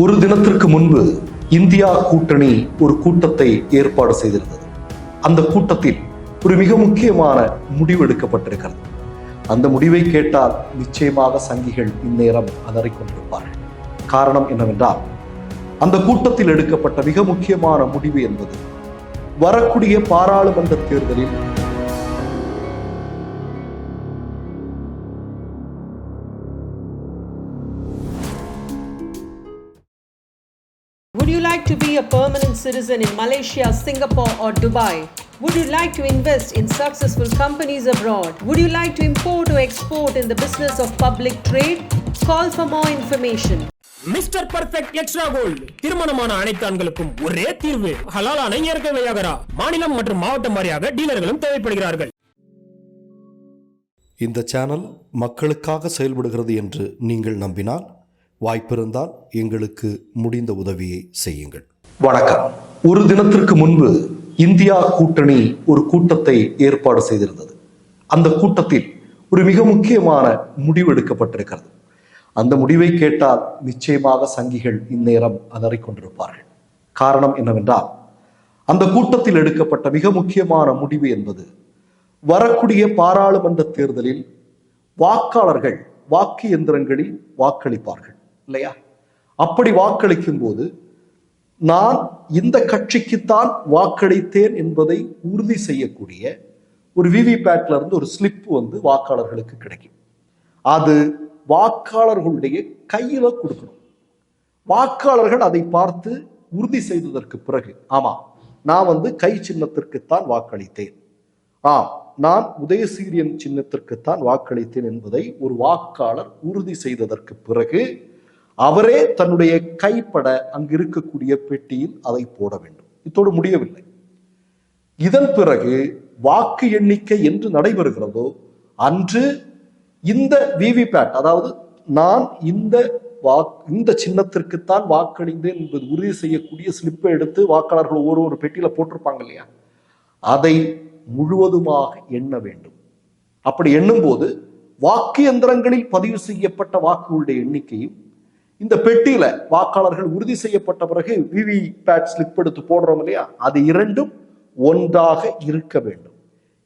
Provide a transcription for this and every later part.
ஒரு தினத்திற்கு முன்பு இந்தியா கூட்டணி ஒரு கூட்டத்தை ஏற்பாடு செய்திருந்தது. அந்த கூட்டத்தில் ஒரு மிக முக்கியமான முடிவு எடுக்கப்பட்டிருக்கிறது. அந்த முடிவை கேட்டால் நிச்சயமாக சங்கிகள் இந்நேரம் அலறிக் கொண்டிருப்பார்கள் காரணம் என்னவென்றால் அந்த கூட்டத்தில் எடுக்கப்பட்ட மிக முக்கியமான முடிவு என்பது வரக்கூடிய பாராளுமன்ற தேர்தலில் Would you like to be a permanent citizen in Malaysia, Singapore, or Dubai? Would you like to invest in successful companies abroad? Would you like to import or export in the business of public trade? Call for more information. Mister Perfect Extra Gold திருமணமான அனைத்து ஆண்களுக்கும் ஒரே தீர்வு ஹலாலான இயற்கை வையாகரா மாநிலம் மற்றும் மாவட்டம் வாரியாக டீலர்களும் தேவைப்படுகிறார்கள் இந்த சேனல் மக்களுக்காக செயல்படுகிறது என்று நீங்கள் நம்பினால் வாய்ப்பிருந்தால் எங்களுக்கு முடிந்த உதவியை செய்யுங்கள். வணக்கம். ஒரு தினத்திற்கு முன்பு இந்தியா கூட்டணி ஒரு கூட்டத்தை ஏற்பாடு செய்திருந்தது. அந்த கூட்டத்தில் ஒரு மிக முக்கியமான முடிவு எடுக்கப்பட்டிருக்கிறது. அந்த முடிவை கேட்டால் நிச்சயமாக சங்கிகள் இந்நேரம் அலறிக் கொண்டிருப்பார்கள் காரணம் என்னவென்றால் அந்த கூட்டத்தில் எடுக்கப்பட்ட மிக முக்கியமான முடிவு என்பது வரக்கூடிய பாராளுமன்ற தேர்தலில் வாக்காளர்கள் வாக்கு எந்திரங்களில் வாக்களிப்பார்கள். இல்லையா? அப்படி வாக்களிக்கும் போது நான் இந்த கட்சிக்குத்தான் வாக்களித்தேன் என்பதை உறுதி செய்யக்கூடிய ஒரு விவிபேட்ல இருந்து ஒரு ஸ்லிப் வந்து வாக்காளர்களுக்கு கிடைக்கும். அது வாக்காளர்களுடைய கையில கொடுக்கணும். வாக்காளர்கள் அதை பார்த்து உறுதி செய்ததற்கு பிறகு ஆமா நான் வந்து கை சின்னத்திற்குத்தான் வாக்களித்தேன். ஆம் நான் உதயசீரியன் சின்னத்திற்குத்தான் வாக்களித்தேன் என்பதை ஒரு வாக்காளர் உறுதி செய்ததற்கு பிறகு அவரே தன்னுடைய கைப்பட அங்கு இருக்கக்கூடிய பெட்டியில் அதை போட வேண்டும். இத்தோடு முடியவில்லை. இதன் பிறகு வாக்கு எண்ணிக்கை என்று நடைபெறுகிறதோ அன்று இந்த விவிபேட் அதாவது நான் இந்த வாக் இந்த சின்னத்திற்குத்தான் வாக்களிந்தேன் என்பது உறுதி செய்யக்கூடிய ஸ்லிப்பை எடுத்து வாக்காளர்கள் ஒரு ஒரு பெட்டியில போட்டிருப்பாங்க இல்லையா? அதை முழுவதுமாக எண்ண வேண்டும். அப்படி எண்ணும்போது வாக்கு எந்திரங்களில் பதிவு செய்யப்பட்ட வாக்குகளுடைய எண்ணிக்கையும் இந்த பெட்டியில வாக்காளர்கள் உறுதி செய்யப்பட்ட பிறகு விவி பேட் ஸ்லிப் எடுத்து போடுறோம் இல்லையா? அது இரண்டும் ஒன்றாக இருக்க வேண்டும்.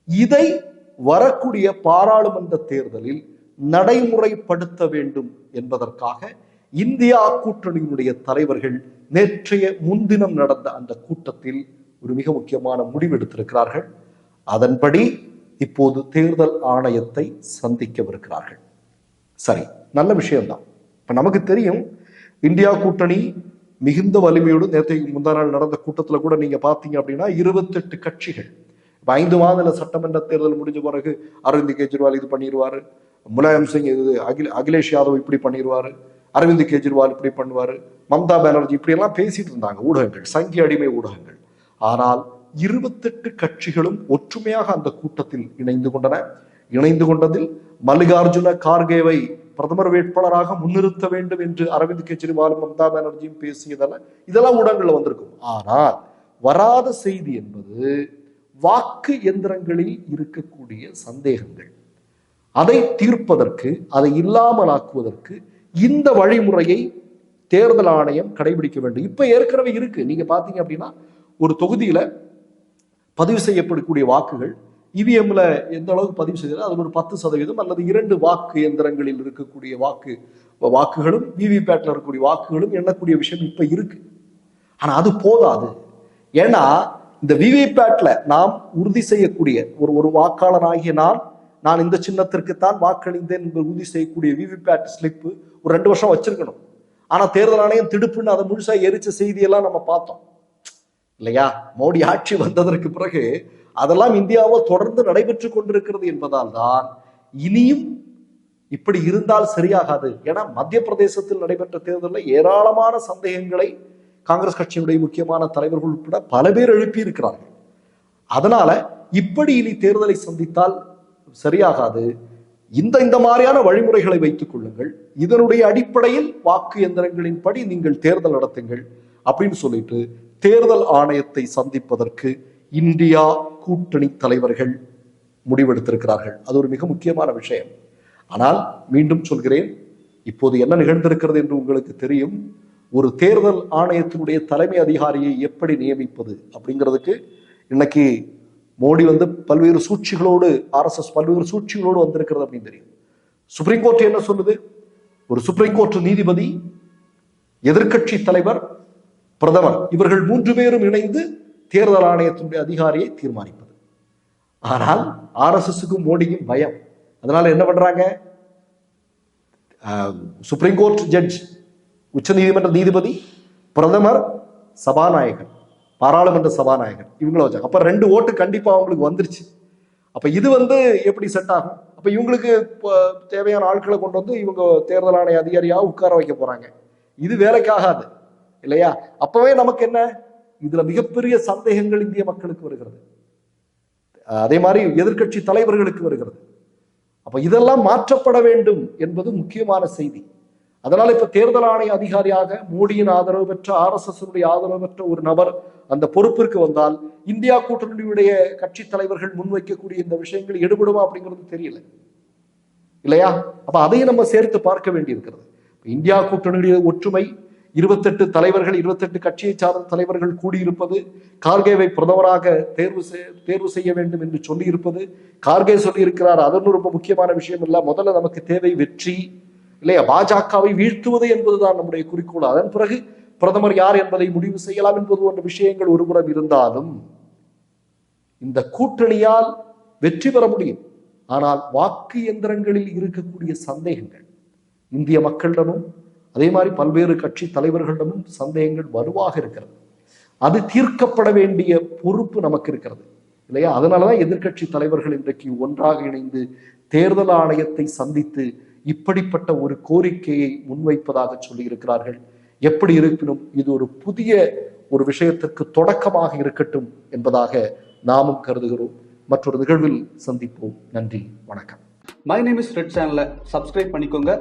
இதை வரக்கூடிய பாராளுமன்ற தேர்தலில் நடைமுறைப்படுத்த வேண்டும் என்பதற்காக இந்தியா கூட்டணியினுடைய தலைவர்கள் நேற்றைய முன்தினம் நடந்த அந்த கூட்டத்தில் ஒரு மிக முக்கியமான முடிவெடுத்திருக்கிறார்கள் அதன்படி இப்போது தேர்தல் ஆணையத்தை சந்திக்கவிருக்கிறார்கள். சரி நல்ல விஷயம்தான். இப்போ நமக்கு தெரியும் இந்தியா கூட்டணி மிகுந்த வலிமையோடு நேற்றைக்கு முந்தா நாள் நடந்த கூட்டத்தில் கூட நீங்கள் பார்த்தீங்க அப்படின்னா இருபத்தெட்டு கட்சிகள். இப்போ ஐந்து மாநில சட்டமன்ற தேர்தல் முடிஞ்ச பிறகு அரவிந்த் கெஜ்ரிவால் இது பண்ணிடுவார் முலாயம் சிங் இது அகில அகிலேஷ் யாதவ் இப்படி பண்ணிடுவார் அரவிந்த் கெஜ்ரிவால் இப்படி பண்ணுவார். மம்தா பானர்ஜி இப்படியெல்லாம் பேசிட்டு இருந்தாங்க ஊடகங்கள் சங்கி அடிமை ஊடகங்கள். ஆனால் இருபத்தெட்டு கட்சிகளும் ஒற்றுமையாக அந்த கூட்டத்தில் இணைந்து கொண்டன. இணைந்து கொண்டதில் மல்லிகார்ஜுன கார்கேவை பிரதமர் வேட்பாளராக முன்னிறுத்த வேண்டும் என்று அரவிந்த் கெஜ்ரிவாலும் மம்தா பானர்ஜியும் பேசியதெல்லாம் இதெல்லாம் ஊடகங்கள்ல வந்திருக்கும். ஆனால் வராத செய்தி என்பது வாக்கு எந்திரங்களில் இருக்கக்கூடிய சந்தேகங்கள். அதை தீர்ப்பதற்கு அதை இல்லாமலாக்குவதற்கு இந்த வழிமுறையை தேர்தல் ஆணையம் கடைபிடிக்க வேண்டும். இப்ப ஏற்கனவே இருக்கு. நீங்க பாத்தீங்க அப்படின்னா ஒரு தொகுதியில பதிவு செய்யப்படக்கூடிய வாக்குகள் இவிஎம்ல எந்த அளவுக்கு பதிவு செய்தாலும் அது ஒரு பத்து சதவீதம் அல்லது இரண்டு வாக்கு எந்திரங்களில் இருக்கக்கூடிய வாக்கு வாக்குகளும் விவிபேட்ல இருக்கக்கூடிய வாக்குகளும் எண்ணக்கூடிய விஷயம் இப்ப இருக்கு. ஆனா அது போதாது. ஏன்னா இந்த விவிபேட்ல நாம் உறுதி செய்யக்கூடிய ஒரு ஒரு வாக்காளனாகிய நான் நான் இந்த சின்னத்திற்குத்தான் வாக்களித்தேன் என்று உறுதி செய்யக்கூடிய விவிபேட் ஸ்லிப்பு ஒரு ரெண்டு வருஷம் வச்சிருக்கணும். ஆனா தேர்தல் ஆணையம் திடுப்புன்னு அதை முழுசா எரிச்ச செய்தியெல்லாம் நம்ம பார்த்தோம். இல்லையா? மோடி ஆட்சி வந்ததற்கு பிறகு அதெல்லாம் இந்தியாவில் தொடர்ந்து நடைபெற்று கொண்டிருக்கிறது என்பதால் தான் இனியும் இப்படி இருந்தால் சரியாகாது. ஏன்னா மத்திய பிரதேசத்தில் நடைபெற்ற தேர்தலில் ஏராளமான சந்தேகங்களை காங்கிரஸ் கட்சியினுடைய முக்கியமான தலைவர்கள் உட்பட பல பேர் எழுப்பி இருக்கிறார்கள் அதனால இப்படி இனி தேர்தலை சந்தித்தால் சரியாகாது. இந்த இந்த மாதிரியான வழிமுறைகளை வைத்துக் கொள்ளுங்கள். இதனுடைய அடிப்படையில் வாக்கு எந்திரங்களின் படி நீங்கள் தேர்தல் நடத்துங்கள் அப்படின்னு சொல்லிட்டு தேர்தல் ஆணையத்தை சந்திப்பதற்கு இந்தியா கூட்டணி தலைவர்கள் முடிவெடுத்திருக்கிறார்கள். அது ஒரு மிக முக்கியமான விஷயம். ஆனால் மீண்டும் சொல்கிறேன் இப்போது என்ன நிகழ்ந்திருக்கிறது என்று உங்களுக்கு தெரியும். ஒரு தேர்தல் ஆணையத்தினுடைய தலைமை அதிகாரியை எப்படி நியமிப்பது அப்படிங்கிறதுக்கு இன்னைக்கு மோடி வந்து பல்வேறு சூழ்ச்சிகளோடு ஆர்எஸ்எஸ் பல்வேறு சூழ்ச்சிகளோடு வந்திருக்கிறது அப்படின்னு தெரியும். சுப்ரீம் கோர்ட் என்ன சொல்லுது? ஒரு சுப்ரீம் கோர்ட் நீதிபதி எதிர்க்கட்சி தலைவர் பிரதமர் இவர்கள் மூன்று பேரும் இணைந்து தேர்தல் ஆணையத்தினுடைய அதிகாரியை தீர்மானிப்பது. ஆனால் ஆர்எஸ்எஸ்க்கும் மோடிக்கும் பயம். அதனால என்ன பண்றாங்க? சுப்ரீம் கோர்ட் ஜட்ஜ் உச்ச நீதிமன்ற நீதிபதி பிரதமர் சபாநாயகர் பாராளுமன்ற சபாநாயகர் இவங்கள வச்சாங்க. அப்ப ரெண்டு ஓட்டு கண்டிப்பா அவங்களுக்கு வந்துருச்சு. அப்ப இது வந்து எப்படி செட் ஆகும்? அப்ப இவங்களுக்கு இப்போ தேவையான ஆட்களை கொண்டு வந்து இவங்க தேர்தல் ஆணைய அதிகாரியாக உட்கார வைக்க போறாங்க. இது வேலைக்காகாது. இல்லையா? அப்பவே நமக்கு என்ன? இதுல மிகப்பெரிய சந்தேகங்கள் இந்திய மக்களுக்கு வருகிறது. அதே மாதிரி எதிர்க்கட்சி தலைவர்களுக்கு வருகிறது. அப்ப இதெல்லாம் மாற்றப்பட வேண்டும் என்பது முக்கியமான செய்தி. அதனால இப்ப தேர்தல் ஆணைய அதிகாரியாக மோடியின் ஆதரவு பெற்ற ஆர் எஸ் எஸ் ஆதரவு பெற்ற ஒரு நபர் அந்த பொறுப்பிற்கு வந்தால் இந்தியா கூட்டணியுடைய கட்சி தலைவர்கள் முன்வைக்கக்கூடிய இந்த விஷயங்கள் எடுபடுமா அப்படிங்கிறது தெரியல. இல்லையா? அப்ப அதையும் நம்ம சேர்த்து பார்க்க வேண்டியிருக்கிறது. இந்தியா கூட்டணியுடைய ஒற்றுமை இருபத்தெட்டு தலைவர்கள் இருபத்தெட்டு கட்சியை சார்ந்த தலைவர்கள் கூடியிருப்பது கார்கேவை பிரதமராக தேர்வு செய்- தேர்வு செய்ய வேண்டும் என்று சொல்லியிருப்பது கார்கே சொல்லியிருக்கிறார். அதனும் ரொம்ப முக்கியமான விஷயம் இல்ல. முதல்ல நமக்கு தேவை வெற்றி இல்லையா? பாஜகவை வீழ்த்துவது என்பதுதான் நம்முடைய குறிக்கோள். அதன் பிறகு பிரதமர் யார் என்பதை முடிவு செய்யலாம் என்பது போன்ற விஷயங்கள் ஒருபுறம் இருந்தாலும் இந்த கூட்டணியால் வெற்றி பெற முடியும். ஆனால் வாக்கு எந்திரங்களில் இருக்கக்கூடிய சந்தேகங்கள் இந்திய மக்களிடமும் அதே மாதிரி பல்வேறு கட்சி தலைவர்களிடமும் சந்தேகங்கள் வலுவாக இருக்கிறது. அது தீர்க்கப்பட வேண்டிய பொறுப்பு நமக்கு இருக்கிறது இல்லையா? அதனாலதான் எதிர்க்கட்சி தலைவர்கள் இன்றைக்கு ஒன்றாக இணைந்து தேர்தல் ஆணையத்தை சந்தித்து இப்படிப்பட்ட ஒரு கோரிக்கையை முன்வைப்பதாக சொல்லியிருக்கிறார்கள். எப்படி இருப்பினும் இது ஒரு புதிய ஒரு விஷயத்திற்கு தொடக்கமாக இருக்கட்டும் என்பதாக நாமும் கருதுகிறோம். மற்றொரு நிகழ்வில் சந்திப்போம். நன்றி. வணக்கம். மை நேம் இஸ் ரெட் சேனலை சப்ஸ்கிரைப் பண்ணிக்கோங்க.